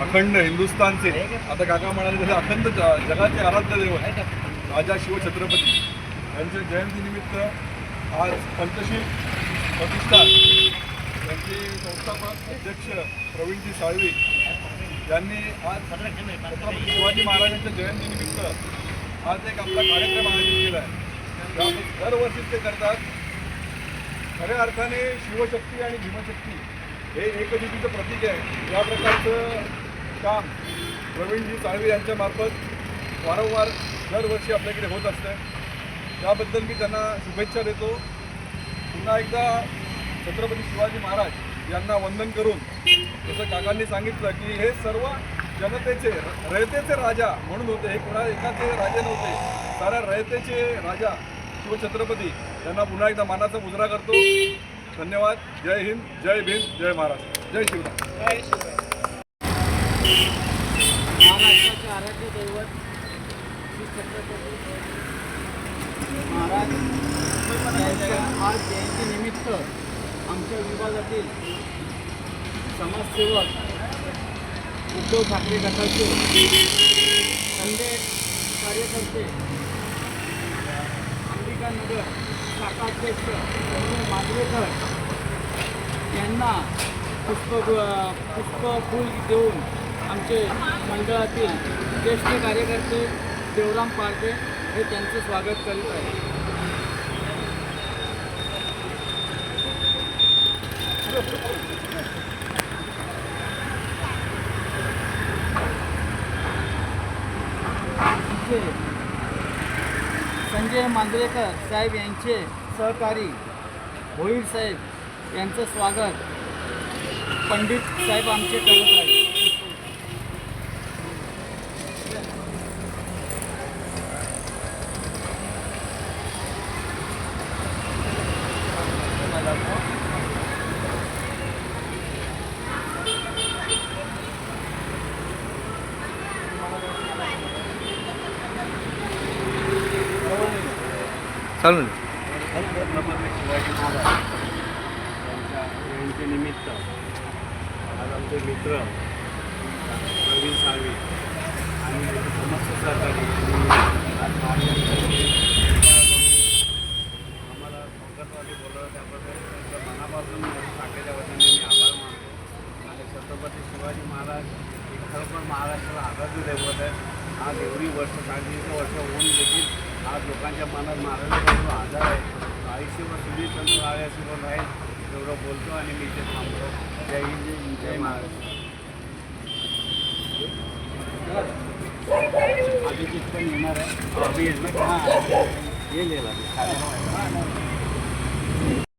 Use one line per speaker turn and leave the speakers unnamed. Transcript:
अखंड हिंदुस्थानचे. आता काका म्हणाले तसे अखंड ज- जगाचे आराध्य दैवत राजा शिवछत्रपती यांच्या जयंतीनिमित्त आज पंचशील प्रतिष्ठान. यांचे संस्थापक अध्यक्ष प्रवीणजी साळवी यांनी आज छत्रपती शिवाजी महाराजांच्या जयंतीनिमित्त आज एक आपला कार्यक्रम आयोजित केला आहे. दरवर्षी ते करतात. खऱ्या अर्थाने शिवशक्ती आणि भीमशक्ती हे एकजुटीचं प्रतीक आहे. या प्रकारचं काम प्रवीणजी साळवे यांच्यामार्फत वारंवार दरवर्षी आपल्याकडे होत असतं. त्याबद्दल मी त्यांना शुभेच्छा देतो. पुन्हा एकदा छत्रपती शिवाजी महाराज यांना वंदन करून जसं काकांनी सांगितलं की हे सर्व जनतेचे रयतेचे राजा म्हणून होते. हे कोणा एकाचे राजे नव्हते. साऱ्या रयतेचे राजा शिवछत्रपती यांना पुन्हा एकदा मानाचा मुजरा करतो. धन्यवाद. जय हिंद. जय भीम. जय महाराष्ट्र. जय शिवराय.
महाराष्ट्राचे आराध्य दैवत श्री छत्रपती महाराज यांच्या आज जयंतीनिमित्त आमच्या विभागातील समाजसेवक उद्धव ठाकरे गटाचे खंडे कार्यकर्ते अंबिकानगर शाखाध्यक्ष संजय मांजरेकर यांना पुष्प पुष्प फूल देऊन आमचे मंडळातील ज्येष्ठ कार्यकर्ते देवराम पारदे हे त्यांचं स्वागत करीत आहे संजय मांजरेकर साहेब यांचे सहकारी भोईर साहेब यांचं स्वागत पंडित साहेब आमचे करत आहेत.
चालू
छत्रपती शिवाजी महाराज यांच्या जयंतीनिमित्त आज आमचे मित्र प्रवीण साळवी आणि समस्त सहकारी आम्हाला पंकजवादी बोलवलं त्याबद्दल त्यांचं मनापासून टाकेच्या वतीने मी आभार मानतो. आणि छत्रपती शिवाजी महाराज हे खरोखर महाराष्ट्राला आघाडी दैवत आहे आज एवढी वर्ष साडेतीनशे वर्ष होऊन देखील आज लोकांच्या मनात महाराजांचा आधार आहे तो आयुष्यभर सुधीर चंद्र राळे असे राहील तेवढं बोलतो आणि मी इथे थांबतो जय हिंद जय महाराज
आधी पण येणार आहे हां
येईल याला.